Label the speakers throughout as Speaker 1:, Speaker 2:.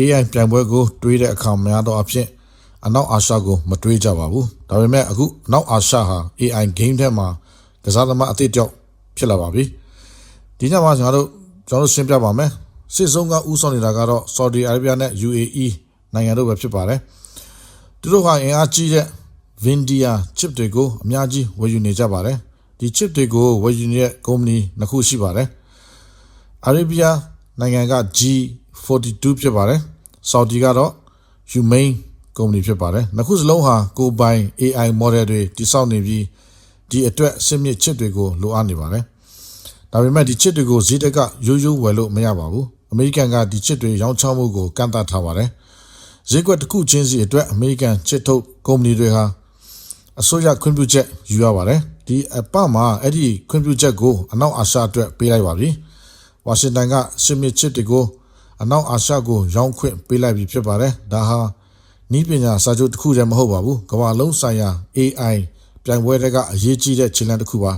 Speaker 1: AI ပြိုင်ပွဲကိုတွေးတဲ့အခါများတော့အဖြစ်အနောက်အာရှကိုမတွေးကြပါဘူးဒါပေမဲ့အခုအနောက်အာရှဟာ AI game ထဲမှာကစားသမားအသစ်တယောက်ဖြစ်လာပါပြီဒီညမှာကျွန်တော်တို့ကျွန်တော်တို့ရှင်းပြပါမယ်စစ်ဆုံးကဥဆောင်နေတာကတော့ Saudi Arabia နဲ့ UAE နိုင်ငံတို့ပဲဖြစ်ပါတယ်သူတို့ဟာအင်အားကြီးတဲ့ Vindia chip တွေကိုအများကြီးဝယ်ယူနေကြပါတယ်ဒီ chip တွေကိုဝယ်ယူနေတဲ့ကုမ္ပဏီနှစ်ခုရှိပါတယ် Arabia နိုင်ငံက G42 ဖြစ်ပါတယ်။ Saudi ကတော့ Humane ကုမ္ပဏီဖြစ်ပါတယ်။နှစ်ခုစလုံးဟာကိုယ်ပိုင် AI model တွေတိစောက်နေပြီးဒီအတွက်အစစ်မြစ်ချစ်တွေကိုလိုအပ်နေပါတယ်။ဒါပေမဲ့ဒီချစ်တွေကိုဈေးတက်ကရိုးရိုးဝယ်လို့မရပါဘူး။အမေရိကန်ကဒီချစ်တွေရောင်းချမှုကိုကန့်သတ်ထားပါတယ်။ဈေးကွက်တစ်ခုချင်းစီအတွက်အမေရိကန်ချစ်ထုတ်ကုမ္ပဏီတွေဟာအစိုးရခွင့်ပြုချက်ယူရပါတယ်။ဒီအပမှာအဲ့ဒီခွင့်ပြုချက်ကိုအနောက်အာရှအတွက်ပေးလိုက်ပါပြီ။ဝါရှင်တန်ကစစ်မြစ်ချစ်တွေကို အနောက်အာရှကိုရောင်းခွင့်ပေးလိုက်ပြီဖြစ်ပါတယ်။ဒါဟာနီးပညာစာချုပ်တစ်ခုတည်းမဟုတ်ပါဘူး။ကမ္ဘာလုံးဆိုင်ရာ AI ပြိုင်ပွဲတွေကအရေးကြီးတဲ့ခြေလှမ်းတစ်ခုပါ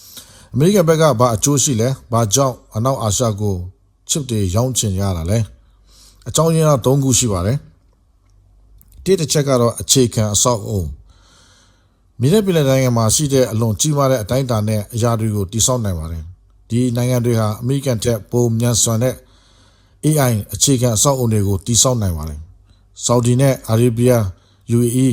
Speaker 1: ။အမေရိကန်ဘက်ကဘာအကျိုးရှိလဲ။ဘာကြောင့်အနောက်အာရှကိုချစ်တွေရောင်းချင်ရတာလဲ။အကြောင်းရင်းက၃ခုရှိပါတယ်။တစ်တစ်ချက်ကတော့အခြေခံအဆောက်အုံမြေတဲ့ပြည်နိုင်ငံမှာရှိတဲ့အလွန်ကြီးမားတဲ့အတိုင်းအတာနဲ့အရာတွေကိုတိစောက်နိုင်ပါတယ်။ဒီနိုင်ငံတွေဟာအမေရိကန်ထက်ပိုမြန်ဆွမ်းတဲ့ AI အခြေခံအဆောက်အုံတွေကိုတိစောက်နိုင်ပါတယ်။ Saudi နဲ့ Arabia UAE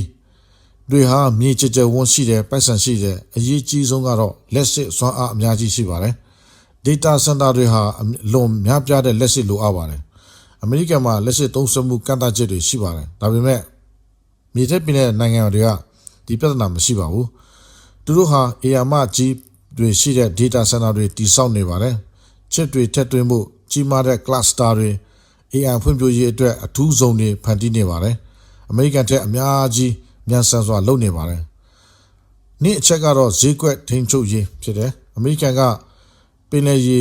Speaker 1: တွေဟာမြေချစ်ချဝန်းရှိတဲ့ပိုက်ဆံရှိတဲ့အရေးကြီးဆုံးကတော့လက်စစ်စွမ်းအားအများကြီးရှိပါတယ်။ data center တွေဟာအလွန်များပြားတဲ့လက်စစ်လိုအပ်ပါတယ်။အမေရိကန်မှာလက်စစ်သုံးစွဲမှုကန့်သတ်ချက်တွေရှိပါတယ်။ဒါပေမဲ့မြေထက်ပြည်တဲ့နိုင်ငံတွေကဒီပြဿနာမရှိပါဘူး။သူတို့ဟာအေယာမကြီးတွေရှိတဲ့ data center တွေတိစောက်နေပါတယ်။ chip တွေထက်သွင်းမှု ကြီးမားတဲ့ cluster တွေ AI ဖွံ့ဖြိုးရေးအတွက်အထူးဇုံတွေဖန်တီးနေပါတယ်။အမေရိကန်ထက်အများကြီးမြန်ဆန်စွာလုပ်နေပါတယ်။နေ့အချက်ကတော့ဈေးကွက်ထိန်းချုပ်ရေးဖြစ်တယ်။အမေရိကန်ကပင်လယ်ရေ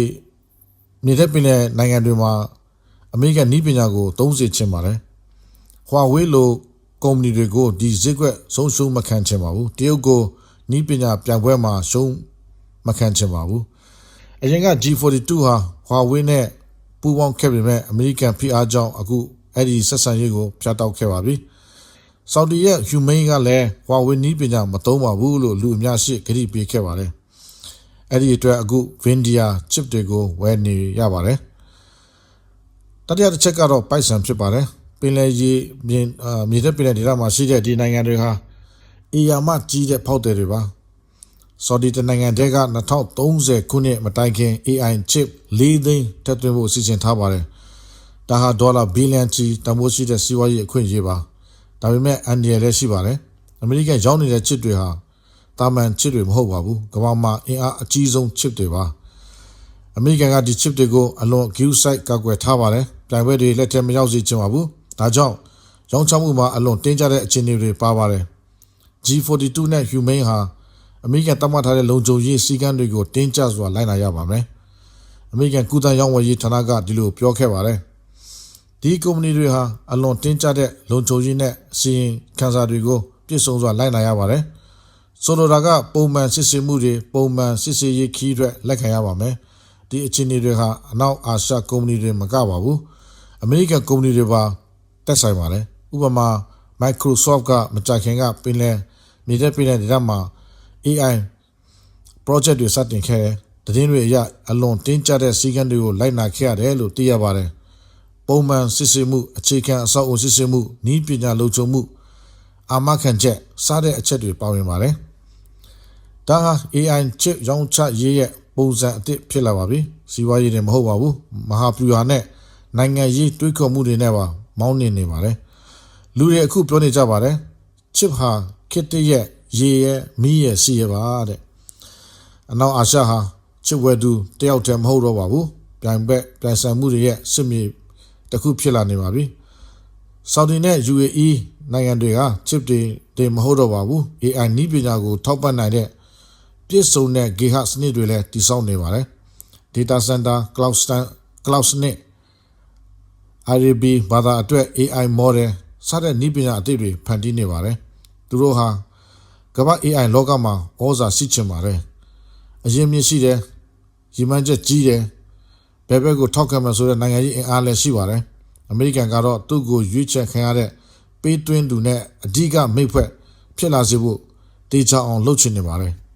Speaker 1: မြေတဲ့ပင်လယ်နိုင်ငံတွေမှာအမေရိကန်နည်းပညာကိုသုံးစေချင်ပါတယ်။ Huawei လိုကုမ္ပဏီတွေကိုဒီဈေးကွက်ဆုံးရှုံးမခံချင်ပါဘူး။တရုတ်ကိုနည်းပညာပြိုင်ပွဲမှာရှုံးမခံချင်ပါဘူး။အရင်က G42 ဟာ Huawei နဲ့ ပူးပေါင်းခဲ့ပေမဲ့အမေရိကန်ဖိအားကြောင့်အခုအဲ့ဒီဆက်ဆံရေးကိုဖျက်တောက်ခဲ့ပါပြီ။ Saudi ရဲ့ Humane ကလည်း Huawei နည်းပညာမသုံးပါဘူးလို့လူအများရှိကြိပေးခဲ့ပါတယ်။အဲ့ဒီအတွက်အခု Vindia chip တွေကိုဝယ်နေရပါတယ်။တတိယတစ်ချက်ကတော့ပိုက်ဆံဖြစ်ပါတယ်။ပင်လယ်ရေမြေမြေတဲ့ပင်လယ်ဒေသမှာရှိတဲ့ဒီနိုင်ငံတွေဟာအေယာမကြီးတဲ့ဖောက်တယ်တွေပါ။ Saudi တနိုင်ငံတည်းက2030ခုနှစ်မတိုင်ခင် AI chip ၄သိန်းတက်သွင်းဖို့စီစဉ်ထားပါတယ်။ဒါဟာဒေါ်လာဘီလီယံချီတန်ဖိုးရှိတဲ့စီးပွားရေးအခွင့်အရေးပါ။ဒါပေမဲ့အန်ဒီရယ်လည်းရှိပါတယ်။အမေရိကန်ရောင်းနေတဲ့ chip တွေဟာတာမန် chip တွေမဟုတ်ပါဘူး။ကမ္ဘာမှာအင်အားအကြီးဆုံး chip တွေပါ။အမေရိကန်ကဒီ chip တွေကိုအလွန် queue site ကောက်ွယ်ထားပါတယ်။ပြိုင်ပွဲတွေလက်ထက်မရောက်စေချင်ပါဘူး။ဒါကြောင့်ရောင်းချမှုမှာအလွန်တင်းကြပ်တဲ့အခြေအနေတွေပါပါတယ်။ G42 နဲ့ Humane ဟာ အမေရိကန်တတ်မှတ်ထားတဲ့လုံခြုံရေးစည်းကမ်းတွေကိုတင်းကျပ်စွာလိုက်နာရပါမယ်။အမေရိကန်ကုသရောင်းဝယ်ရေးဌာနကဒီလိုပြောခဲ့ပါတယ်။ဒီကုမ္ပဏီတွေဟာအလွန်တင်းကျပ်တဲ့လုံခြုံရေးနဲ့စီရင်ခံစားတွေကိုပြည့်စုံစွာလိုက်နာရပါတယ်။ဆိုလိုတာကပုံမှန်စစ်ဆေးမှုတွေပုံမှန်စစ်ဆေးရေးခီးအတွက်လက်ခံရပါမယ်။ဒီအခြေအနေတွေဟာအနောက်အာရှကုမ္ပဏီတွေမကပါဘူး။အမေရိကန်ကုမ္ပဏီတွေပါတက်ဆိုင်ပါတယ်။ဥပမာ Microsoft ကမကြခင်ကပင်လယ်မြေတဲ့ပင်လယ်ဒေသမှာ AI project တွေစတင်ခဲ့တယ်။တည်င်းတွေအရအလွန်တင်းကျပ်တဲ့စည်းကမ်းတွေကိုလိုက်နာခဲ့ရတယ်လို့သိရပါတယ်။ပုံမှန်စစ်ဆေးမှုအခြေခံအဆောက်အုံစစ်ဆေးမှုနည်းပညာလုံခြုံမှုအာမခံချက်စတဲ့အချက်တွေပါဝင်ပါတယ်။ဒါဟာ AI chip ရောင်းချရေးရဲ့ပုံစံအသစ်ဖြစ်လာပါပြီ။စီးပွားရေးတွေမဟုတ်ပါဘူး။မဟာဗျူဟာနဲ့နိုင်ငံရေးတွေးခေါ်မှုတွေနဲ့ပါမောင်းနေနေပါတယ်။လူတွေအခုပြောနေကြပါတယ်။ chip ဟာခစ်တရဲ့ ရေရဲ့မီးရဲ့စီရဲ့ပါတဲ့အနောက်အာရှဟာချစ်ဝဲသူတယောက်တည်းမဟုတ်တော့ပါဘူးပြိုင်ဘက်ပြိုင်ဆိုင်မှုတွေရဲ့စစ်မြေတစ်ခုဖြစ်လာနေပါပြီဆော်ဒီနဲ့ UAE နိုင်ငံတွေကချစ်တွေတွေမဟုတ်တော့ပါဘူး AI နည်းပညာကိုထောက်ပံ့နိုင်တဲ့ပြည့်စုံတဲ့ GHz စနစ်တွေလည်းတည်ဆောက်နေပါတယ် data center cloud stand cloud စနစ် IRB ဘာသာအတွက် AI model စတဲ့နည်းပညာအသစ်တွေဖန်တီးနေပါတယ်သူတို့ဟာ ကမ္ဘာ AI လောကမှာဩဇာရှိချင်ပါတယ်အရင်မြင့်ရှိတယ်ရည်မှန်းချက်ကြီးတယ်ဘယ်ဘက်ကိုထောက်ခံမှဆိုတဲ့နိုင်ငံရေးအင်အားလည်းရှိပါတယ်အမေရိကန်ကတော့သူ့ကိုရွေးချယ်ခံရတဲ့ပေးသွင်းသူနဲ့အဓိကမိတ်ဖက်ဖြစ်လာစေဖို့တေချာအောင်လှုပ်ချင်နေပါတယ်။